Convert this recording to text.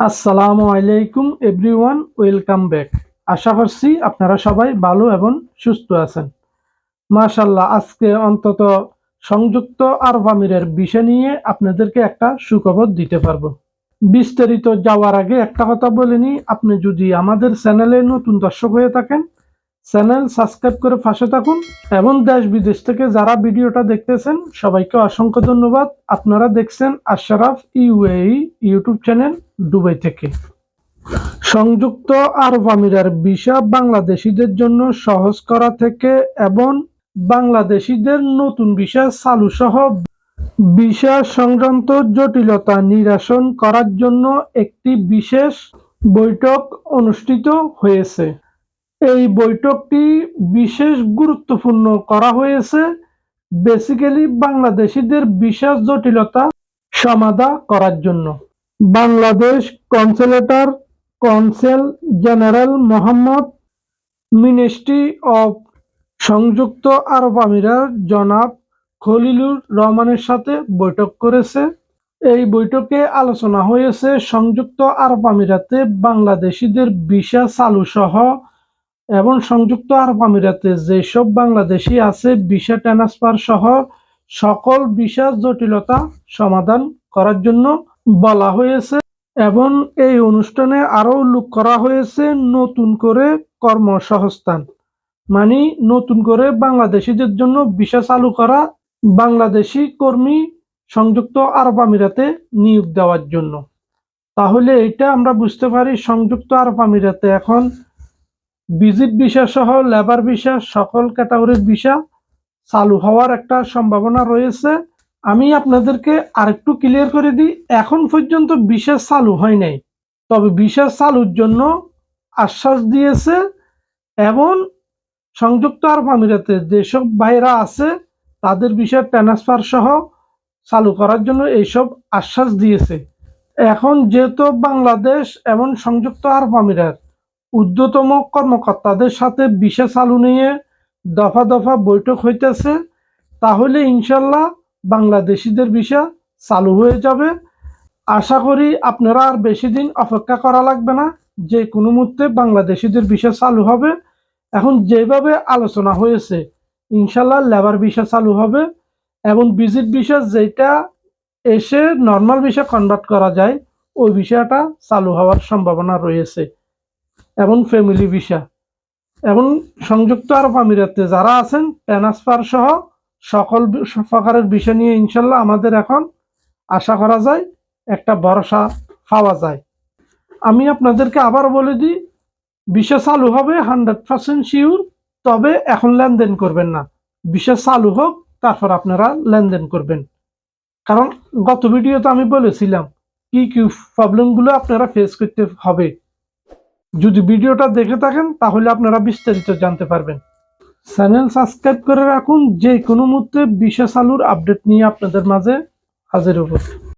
আসসালামু আলাইকুম, everyone, welcome back. আশা করছি আপনারা সবাই ভালো এবং সুস্থ আছেন। মাশাল্লাহ আজকে অন্তত সংযুক্ত আরব আমিরের বিষয় নিয়ে আপনাদেরকে একটা সুখবর দিতে পারব। বিস্তারিত যাওয়ার আগে একটা কথা বলে নিই, আপনি যদি আমাদের চ্যানেলে নতুন দর্শক হয়ে থাকেন চ্যানেল সাবস্ক্রাইব করে পাশে থাকুন। এবং দেশ বিদেশ থেকে যারা ভিডিওটা দেখতেছেন, সবাইকে অসংখ্য ধন্যবাদ। আপনারা দেখছেন Ashraf UAE YouTube channel Dubai থেকে। সংযুক্ত আরব আমিরার ভিসা বাংলাদেশিদের জন্য সহজ করা থেকে এবং বাংলাদেশিদের নতুন ভিসা চালু সহ ভিসা সংক্রান্ত জটিলতা নিরসন করার জন্য একটি বিশেষ বৈঠক অনুষ্ঠিত হয়েছে। এই বৈঠকটি বিশেষ গুরুত্বপূর্ণ করা হয়েছে। বেসিক্যালি বাংলাদেশিদের বিশেষ জটিলতা সমাধা করার জন্য। Bangladesh consulate consul general Mohammad ministry of সংযুক্ত আরব আমিরাত জনাব খলিলুর রহমানের সাথে বৈঠক করেছে। এই বৈঠকে আলোচনা হয়েছে সংযুক্ত আরব আমিরাতে বাংলাদেশিদের ভিসা চালু সহ এবং সংযুক্ত আরব আমিরাতে যেসব বাংলাদেশি আছে, ভিসা ট্রান্সফার সহ সকল ভিসা জটিলতা সমাধান করার জন্য বলা হয়েছে এবং এই অনুষ্ঠানে আরও উল্লেখ করা হয়েছে নতুন করে কর্মসংস্থান মানে নতুন করে বাংলাদেশিদের জন্য ভিসা চালু করা বাংলাদেশি কর্মী সংযুক্ত আরব আমিরাতে নিয়োগ দেওয়ার জন্য। তাহলে এটা আমরা বুঝতে পারি, সংযুক্ত আরব আমিরাতে এখন ভিজিট ভিসা সহ লেবার ভিসা, সকল ক্যাটাগরির ভিসা চালু হওয়ার একটা সম্ভাবনা রয়েছে। আমি আপনাদেরকে আরেকটু ক্লিয়ার করে দিই, এখন পর্যন্ত ভিসা চালু হয় নাই। তবে ভিসা চালুর জন্য আশ্বাস দিয়েছে এবং সংযুক্ত আরব আমিরাতে যেসব ভাইরা আছে, তাদের ভিসা ট্রান্সফার সহ চালু করার জন্য এইসব আশ্বাস দিয়েছে। এখন যেহেতু বাংলাদেশ এবং সংযুক্ত আরব আমিরাত ঊর্ধ্বতম কর্মকর্তাদের সাথে বিশেষ চালু নিয়ে দফা দফা বৈঠক হইতেছে, তাহলে ইনশাল্লাহ বাংলাদেশিদের ভিসা চালু হয়ে যাবে। আশা করি আপনারা আর বেশি দিন অপেক্ষা করা লাগবে না, যে কোনো মুহূর্তে বাংলাদেশিদের ভিসা চালু হবে। এখন যেভাবে আলোচনা হয়েছে ইনশাল্লাহ লেবার ভিসা চালু হবে এবং ভিজিট ভিসা যেটা এসে নর্মাল ভিসা কনভার্ট করা যায়, ওই বিষয়টা চালু হওয়ার সম্ভাবনা রয়েছে। এবং ফ্যামিলি ভিসা এবং সংযুক্ত আরব আমিরাতে যারা আছেন ট্রান্সফার সহ সকল প্রকারের বিষয় নিয়ে ইনশাল্লাহ আমাদের এখন আশা করা যায়, একটা ভরসা পাওয়া যায়। আমি আপনাদেরকে আবার বলে দিই বিষয় চালু হবে হান্ড্রেড পার্সেন্ট শিওর তবে এখন লেনদেন করবেন না। বিষয় চালু হোক, তারপর আপনারা লেনদেন করবেন। কারণ গত ভিডিওতে আমি বলেছিলাম, কি কি প্রবলেমগুলো আপনারা ফেস করতে হবে। যদি ভিডিওটা দেখে থাকেন, তাহলে আপনারা বিস্তারিত জানতে পারবেন। চ্যানেল সাবস্ক্রাইব করে রাখুন যে কোনো মুহূর্তে বিশেষ আলুর আপডেট নিয়ে আপনাদের মাঝে হাজির হব।